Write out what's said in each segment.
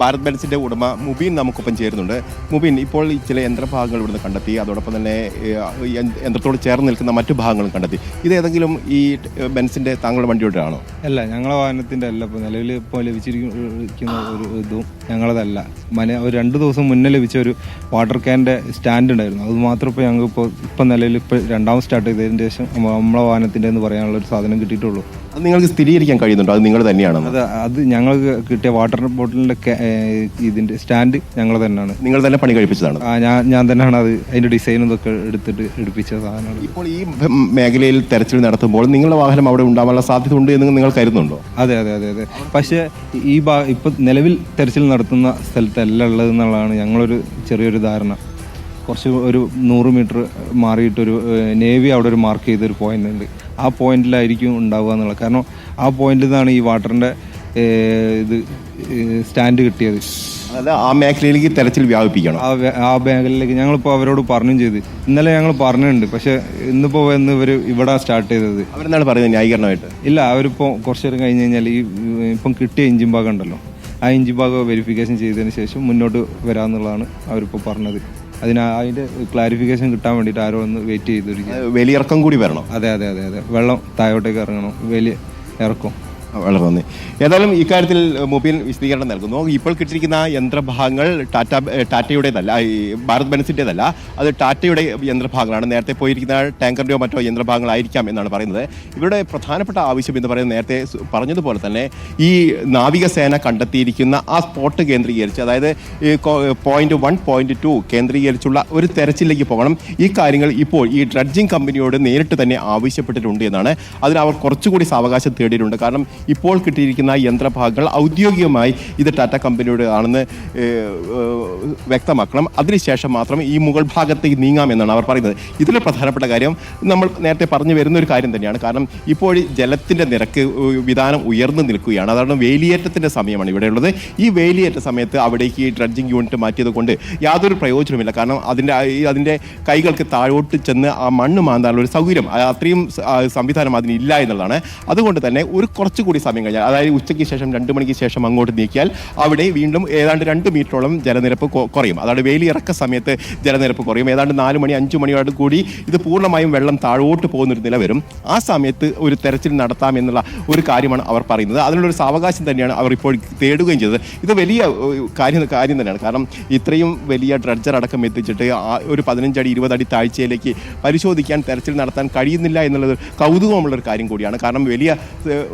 ഭാരത് ബെൻസിന്റെ ഉടമ മുബീൻ നമുക്കൊപ്പം ചേരുന്നുണ്ട്. മുബീൻ ഇപ്പോൾ ചില യന്ത്രഭാഗങ്ങൾ ഇവിടുന്ന് കണ്ടെത്തി അതോടൊപ്പം തന്നെ യന്ത്രത്തോട് ചേർന്ന് നിൽക്കുന്ന മറ്റു ഭാഗങ്ങളും കണ്ടെത്തി. ഇത് ഏതെങ്കിലും ഈ ബെൻസിന്റെ താങ്കളുടെ വണ്ടിയുടെ അല്ല ഞങ്ങളുടെ വാഹനത്തിന്റെ അല്ല ഇപ്പോൾ നിലവിൽ ഇപ്പോൾ ലഭിച്ചിരിക്കുന്ന ഒരു ഇതും ഞങ്ങളതല്ല. മന ഒരു രണ്ട് ദിവസം മുന്നേ ലഭിച്ച ഒരു വാട്ടർ ക്യാന്റെ സ്റ്റാൻഡ് ഉണ്ടായിരുന്നു. അത് മാത്രം ഇപ്പോൾ ഞങ്ങൾക്ക് ഇപ്പോൾ ഇപ്പം നിലയിൽ ഇപ്പോൾ രണ്ടാമത് സ്റ്റാർട്ട് ചെയ്തതിന് ശേഷം നമ്മ- നമ്മളെ വാഹനത്തിന്റെ എന്ന് പറയാനുള്ള ഒരു സാധനം കിട്ടിയിട്ടുള്ളൂ. അത് നിങ്ങൾക്ക് സ്ഥിരീകരിക്കാൻ കഴിയുന്നുണ്ടോ? അത് നിങ്ങൾ തന്നെയാണ് അത് അത് ഞങ്ങൾക്ക് കിട്ടിയ വാട്ടർ ബോട്ടിലിന്റെ ഇതിന്റെ സ്റ്റാൻഡ് ഞങ്ങൾ തന്നെയാണ്. നിങ്ങൾ തന്നെ പണി കഴിപ്പിച്ചതാണ്. ആ ഞാൻ ഞാൻ തന്നെയാണ് അത് അതിന്റെ ഡിസൈനും ഇതൊക്കെ എടുത്തിട്ട് എടുപ്പിച്ച സാധനമാണ്. ഇപ്പോൾ ഈ മേഖലയിൽ തെരച്ചിൽ നടത്തുമ്പോൾ നിങ്ങളുടെ വാഹനം അവിടെ ഉണ്ടാവാനുള്ള സാധ്യത ഉണ്ട് എന്ന് നിങ്ങൾ കരുതുന്നുണ്ടോ? അതെ അതെ അതെ അതെ. പക്ഷേ ഈ ഭാ ഇപ്പം നിലവിൽ തെരച്ചിൽ നടത്തുന്ന സ്ഥലത്തല്ല ഉള്ളത് എന്നുള്ളതാണ് ഞങ്ങളൊരു ചെറിയൊരു ധാരണ. കുറച്ച് ഒരു നൂറ് മീറ്റർ മാറിയിട്ടൊരു നേവി അവിടെ ഒരു മാർക്ക് ചെയ്തൊരു പോയിന്റ് ഉണ്ട്. ആ പോയിന്റിലായിരിക്കും ഉണ്ടാവുക എന്നുള്ളത്. കാരണം ആ പോയിന്റിൽ നിന്നാണ് ഈ വാട്ടറിന്റെ ഇത് സ്റ്റാൻഡ് കിട്ടിയത്. അതായത് ആ മേഖലയിലേക്ക് തെരച്ചിൽ വ്യാപിപ്പിക്കണം. ആ ആ മേഖലയിലേക്ക് ഞങ്ങളിപ്പോൾ അവരോട് പറഞ്ഞും ചെയ്ത്. ഇന്നലെ ഞങ്ങൾ പറഞ്ഞിട്ടുണ്ട്. പക്ഷേ ഇന്നിപ്പോൾ വന്ന് ഇവർ ഇവിടെ സ്റ്റാർട്ട് ചെയ്തത്. അവരെന്താണ് പറയുന്നത് ന്യായീകരണമായിട്ട്? ഇല്ല അവരിപ്പോൾ കുറച്ചു നേരം കഴിഞ്ഞ് കഴിഞ്ഞാൽ ഈ ഇപ്പം കിട്ടിയ എഞ്ചിൻ ഭാഗം ഉണ്ടല്ലോ. ആ ഇഞ്ചി ഭാഗം വെരിഫിക്കേഷൻ ചെയ്തതിന് ശേഷം മുന്നോട്ട് വരാമെന്നുള്ളതാണ് അവരിപ്പോൾ പറഞ്ഞത്. അതിന് അതിന്റെ ക്ലാരിഫിക്കേഷൻ കിട്ടാൻ വേണ്ടിയിട്ട് ആരോ ഒന്ന് വെയിറ്റ് ചെയ്തിരിക്കും വലിയ ഇറക്കം കൂടി വരണം. അതെ അതെ അതെ അതെ. വെള്ളം താഴോട്ടേക്ക് ഇറങ്ങണം. വലിയ ഇറക്കും. വളരെ നന്ദി. ഏതായാലും ഇക്കാര്യത്തിൽ മൊബൈൽ വിശദീകരണം നൽകുന്നു. ഇപ്പോൾ കിട്ടിയിരിക്കുന്ന യന്ത്രഭാഗങ്ങൾ ടാറ്റ ടാറ്റയുടേതല്ല ഭാരത് ബെൻസിന്റെതല്ല അത് ടാറ്റയുടെ യന്ത്രഭാഗങ്ങളാണ്. നേരത്തെ പോയിരിക്കുന്ന ടാങ്കറിന്റെയോ മറ്റോ യന്ത്രഭാഗങ്ങളായിരിക്കാം എന്നാണ് പറയുന്നത്. ഇവരുടെ പ്രധാനപ്പെട്ട ആവശ്യം എന്ന് പറയുന്നത് നേരത്തെ പറഞ്ഞതുപോലെ തന്നെ ഈ നാവികസേന കണ്ടെത്തിയിരിക്കുന്ന ആ സ്പോട്ട് കേന്ദ്രീകരിച്ച് അതായത് പോയിന്റ് വൺ പോയിന്റ് ടു കേന്ദ്രീകരിച്ചുള്ള ഒരു തെരച്ചിലേക്ക് പോകണം. ഈ കാര്യങ്ങൾ ഇപ്പോൾ ഈ ഡ്രഡ്ജിംഗ് കമ്പനിയോട് നേരിട്ട് തന്നെ ആവശ്യപ്പെട്ടിട്ടുണ്ട് എന്നാണ്. അതിന് അവർ കുറച്ചുകൂടി സാവകാശം തേടിയിട്ടുണ്ട്. കാരണം ഇപ്പോൾ കിട്ടിയിരിക്കുന്ന യന്ത്രഭാഗങ്ങൾ ഔദ്യോഗികമായി ഇത് ടാറ്റ കമ്പനിയുടെ ആണെന്ന് വ്യക്തമാക്കണം. അതിനുശേഷം മാത്രം ഈ മുകൾ ഭാഗത്തേക്ക് നീങ്ങാമെന്നാണ് അവർ പറയുന്നത്. ഇതിലെ പ്രധാനപ്പെട്ട കാര്യം നമ്മൾ നേരത്തെ പറഞ്ഞു വരുന്ന ഒരു കാര്യം തന്നെയാണ്. കാരണം ഇപ്പോൾ ജലത്തിന്റെ നിരക്ക് വിധാനം ഉയർന്നു നിൽക്കുകയാണ്. അതാണ് വേലിയേറ്റത്തിന്റെ സമയമാണ് ഇവിടെയുള്ളത്. ഈ വേലിയേറ്റ സമയത്ത് അവിടേക്ക് ഈ ഡ്രഡ്ജിങ് യൂണിറ്റ് മാറ്റിയത് കൊണ്ട് യാതൊരു പ്രയോജനമില്ല കാരണം അതിന്റെ അതിന്റെ കൈകൾക്ക് താഴോട്ട് ചെന്ന് ആ മണ്ണ് മാന്താനുള്ള ഒരു സൗകര്യം അത്രയും സംവിധാനം അതിനില്ല എന്നുള്ളതാണ്. അതുകൊണ്ട് തന്നെ ഒരു കുറച്ചുകൂടി സമയം കഴിഞ്ഞാൽ അതായത് ഉച്ചയ്ക്ക് ശേഷം രണ്ട് മണിക്ക് ശേഷം അങ്ങോട്ട് നീക്കിയാൽ അവിടെ വീണ്ടും ഏതാണ്ട് രണ്ട് മീറ്ററോളം ജലനിരപ്പ് കുറയും. അതാണ് വേലിയിറക്ക സമയത്ത് ജലനിരപ്പ് കുറയും. ഏതാണ്ട് നാല് മണി അഞ്ച് മണിയോട് കൂടി ഇത് പൂർണമായും വെള്ളം താഴോട്ട് പോകുന്നൊരു നില വരും. ആ സമയത്ത് ഒരു തെരച്ചിൽ നടത്താം എന്നുള്ള ഒരു കാര്യമാണ് അവർ പറയുന്നത്. അതിനുള്ളൊരു സാവകാശം തന്നെയാണ് അവർ ഇപ്പോൾ തേടുകയും ചെയ്തത്. ഇത് വലിയ കാര്യം കാര്യം തന്നെയാണ്. കാരണം ഇത്രയും വലിയ ഡ്രഡ്ജർ അടക്കം എത്തിച്ചിട്ട് ഒരു പതിനഞ്ചടി ഇരുപതടി താഴ്ചയിലേക്ക് പരിശോധിക്കാൻ തെരച്ചിൽ നടത്താൻ കഴിയുന്നില്ല എന്നുള്ളത് കൗതുകമുള്ളൊരു കാര്യം കൂടിയാണ്. കാരണം വലിയ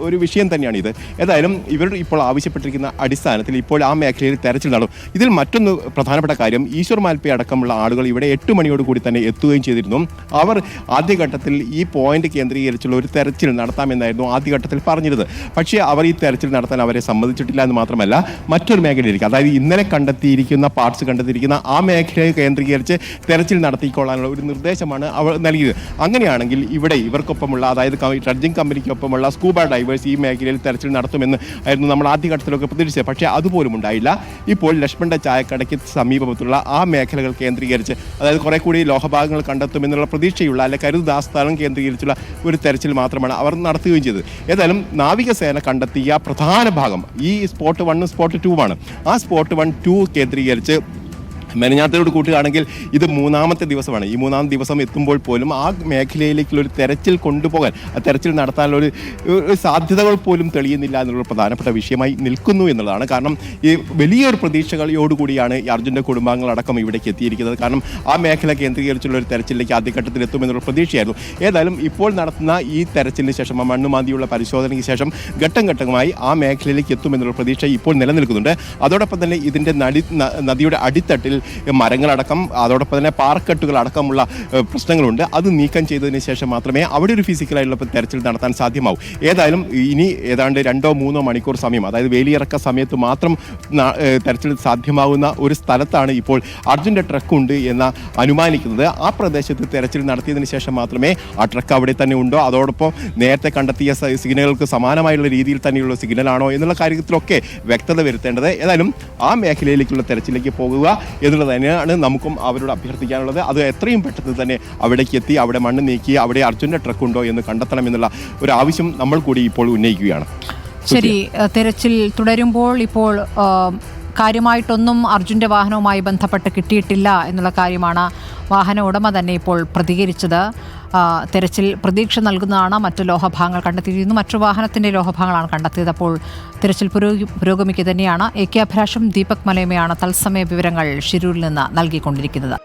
ഒരു വിഷയം തന്നെയാണ് ഇത്. ഏതായാലും ഇവർ ഇപ്പോൾ ആവശ്യപ്പെട്ടിരിക്കുന്ന അടിസ്ഥാനത്തിൽ ഇപ്പോൾ ആ മേഖലയിൽ തെരച്ചിൽ നടക്കും ഇതിൽ മറ്റൊന്ന് പ്രധാനപ്പെട്ട കാര്യം ഈശ്വർ മാൽപ്പി അടക്കമുള്ള ആളുകൾ ഇവിടെ എട്ട് മണിയോട് കൂടി തന്നെ എത്തുകയും ചെയ്തിരുന്നു. അവർ ആദ്യഘട്ടത്തിൽ ഈ പോയിന്റ് കേന്ദ്രീകരിച്ചുള്ള ഒരു തെരച്ചിൽ നടത്താമെന്നായിരുന്നു ആദ്യഘട്ടത്തിൽ പറഞ്ഞിരുന്നത്. പക്ഷേ അവർ ഈ തെരച്ചിൽ നടത്താൻ അവരെ സമ്മതിച്ചിട്ടില്ല എന്ന് മാത്രമല്ല മറ്റൊരു മേഖലയിലേക്ക് അതായത് ഇന്നലെ കണ്ടെത്തിയിരിക്കുന്ന പാർട്സ് കണ്ടെത്തിയിരിക്കുന്ന ആ മേഖലയെ കേന്ദ്രീകരിച്ച് തെരച്ചിൽ നടത്തിക്കൊള്ളാനുള്ള ഒരു നിർദ്ദേശമാണ് അവർ നൽകിയത്. അങ്ങനെയാണെങ്കിൽ ഇവിടെ ഇവർക്കൊപ്പമുള്ള അതായത് ഡ്രഡ്ജിംഗ് കമ്പനിക്കൊപ്പമുള്ള സ്കൂബ ഡൈവേഴ്സ് ഈ മേഖലയിൽ തെരച്ചിൽ നടത്തുമെന്ന് ആയിരുന്നു നമ്മൾ ആദ്യഘട്ടത്തിലൊക്കെ പ്രതീക്ഷിച്ചത്. പക്ഷേ അതുപോലും ഉണ്ടായില്ല. ഇപ്പോൾ ലക്ഷ്മണന്റെ ചായക്കടയ്ക്ക് സമീപത്തുള്ള ആ മേഖലകൾ കേന്ദ്രീകരിച്ച് അതായത് കുറെ കൂടി ലോഹഭാഗങ്ങൾ കണ്ടെത്തുമെന്നുള്ള പ്രതീക്ഷയുള്ള അല്ലെ കരുതാസ്ഥാനം കേന്ദ്രീകരിച്ചുള്ള ഒരു തെരച്ചിൽ മാത്രമാണ് അവർ നടത്തുകയും ചെയ്തത്. ഏതായാലും നാവികസേന കണ്ടെത്തിയ പ്രധാന ഭാഗം ഈ സ്പോട്ട് വണ്ണും സ്പോട്ട് ടൂവാണ് ആ സ്പോട്ട് വൺ ടു കേന്ദ്രീകരിച്ച് മെനഞ്ഞാത്തയോട് കൂട്ടുകയാണെങ്കിൽ ഇത് മൂന്നാമത്തെ ദിവസമാണ്. ഈ മൂന്നാം ദിവസം എത്തുമ്പോൾ പോലും ആ മേഖലയിലേക്കുള്ള ഒരു തെരച്ചിൽ കൊണ്ടുപോകാൻ ആ തെരച്ചിൽ നടത്താനുള്ള ഒരു സാധ്യതകൾ പോലും തെളിയുന്നില്ല എന്നുള്ള പ്രധാനപ്പെട്ട വിഷയമായി നിൽക്കുന്നു എന്നുള്ളതാണ്. കാരണം ഈ വലിയൊരു പ്രതീക്ഷകളോടുകൂടിയാണ് ഈ അർജുന്റെ കുടുംബാംഗങ്ങളടക്കം ഇവിടേക്ക് എത്തിയിരിക്കുന്നത്. കാരണം ആ മേഖല കേന്ദ്രീകരിച്ചുള്ള ഒരു തെരച്ചിലേക്ക് ആദ്യഘട്ടത്തിൽ എത്തുമെന്നുള്ള പ്രതീക്ഷയായിരുന്നു. ഏതായാലും ഇപ്പോൾ നടത്തുന്ന ഈ തെരച്ചിലിന് ശേഷം ആ മണ്ണുമാന്തിയുള്ള പരിശോധനയ്ക്ക് ശേഷം ഘട്ടം ഘട്ടമായി ആ മേഖലയിലേക്ക് എത്തുമെന്നുള്ള പ്രതീക്ഷ ഇപ്പോൾ നിലനിൽക്കുന്നുണ്ട്. അതോടൊപ്പം തന്നെ ഇതിന്റെ നടി നദിയുടെ അടിത്തട്ടിൽ മരങ്ങളടക്കം അതോടൊപ്പം തന്നെ പാർക്കെട്ടുകൾ അടക്കമുള്ള പ്രശ്നങ്ങളുണ്ട്. അത് നീക്കം ചെയ്തതിന് ശേഷം മാത്രമേ അവിടെ ഒരു ഫിസിക്കലായിട്ടുള്ള തെരച്ചിൽ നടത്താൻ സാധ്യമാവൂ. ഏതായാലും ഇനി ഏതാണ്ട് രണ്ടോ മൂന്നോ മണിക്കൂർ സമയം അതായത് വേലിയിറക്ക സമയത്ത് മാത്രം തെരച്ചിൽ സാധ്യമാകുന്ന ഒരു സ്ഥലത്താണ് ഇപ്പോൾ അർജുന്റെ ട്രക്ക് ഉണ്ട് എന്ന് അനുമാനിക്കുന്നത്. ആ പ്രദേശത്ത് തെരച്ചിൽ നടത്തിയതിന് ശേഷം മാത്രമേ ആ ട്രക്ക് അവിടെ തന്നെ ഉണ്ടോ? അതോടൊപ്പം നേരത്തെ കണ്ടെത്തിയ സിഗ്നലുകൾക്ക് സമാനമായുള്ള രീതിയിൽ തന്നെയുള്ള സിഗ്നലാണോ എന്നുള്ള കാര്യത്തിലൊക്കെ വ്യക്തത വരുത്തേണ്ടത്. ഏതായാലും ആ മേഖലയിലേക്കുള്ള തെരച്ചിലേക്ക് പോകുക എന്നുള്ളത് തന്നെയാണ് നമുക്കും അവരോട് അഭ്യർത്ഥിക്കാനുള്ളത്. അത് എത്രയും പെട്ടെന്ന് തന്നെ അവിടേക്ക് എത്തി അവിടെ മണ്ണ് നീക്കി അവിടെ അർജുന്റെ ട്രക്ക് ഉണ്ടോ എന്ന് കണ്ടെത്തണം എന്നുള്ള ഒരു ആവശ്യം നമ്മൾ കൂടി ഇപ്പോൾ ഉന്നയിക്കുകയാണ്. ശരി തിരച്ചിൽ തുടരുമ്പോൾ ഇപ്പോൾ കാര്യമായിട്ടൊന്നും അർജുന്റെ വാഹനവുമായി ബന്ധപ്പെട്ട് കിട്ടിയിട്ടില്ല എന്നുള്ള കാര്യമാണ് വാഹന ഉടമ തന്നെ ഇപ്പോൾ പ്രതികരിച്ചത്. തെരച്ചിൽ പ്രതീക്ഷ നൽകുന്നതാണ് മറ്റു ലോഹഭാഗങ്ങൾ കണ്ടെത്തിയിരുന്നു മറ്റു വാഹനത്തിന്റെ ലോഹഭാഗങ്ങളാണ് കണ്ടെത്തിയത്. അപ്പോൾ തിരച്ചിൽ പുരോഗി പുരോഗമിക്കുക തന്നെയാണ്. എ കെ അഭിലാഷും ദീപക് മലയമയാണ് തത്സമയ വിവരങ്ങൾ ഷിരൂരിൽ നിന്ന് നൽകിക്കൊണ്ടിരിക്കുന്നത്.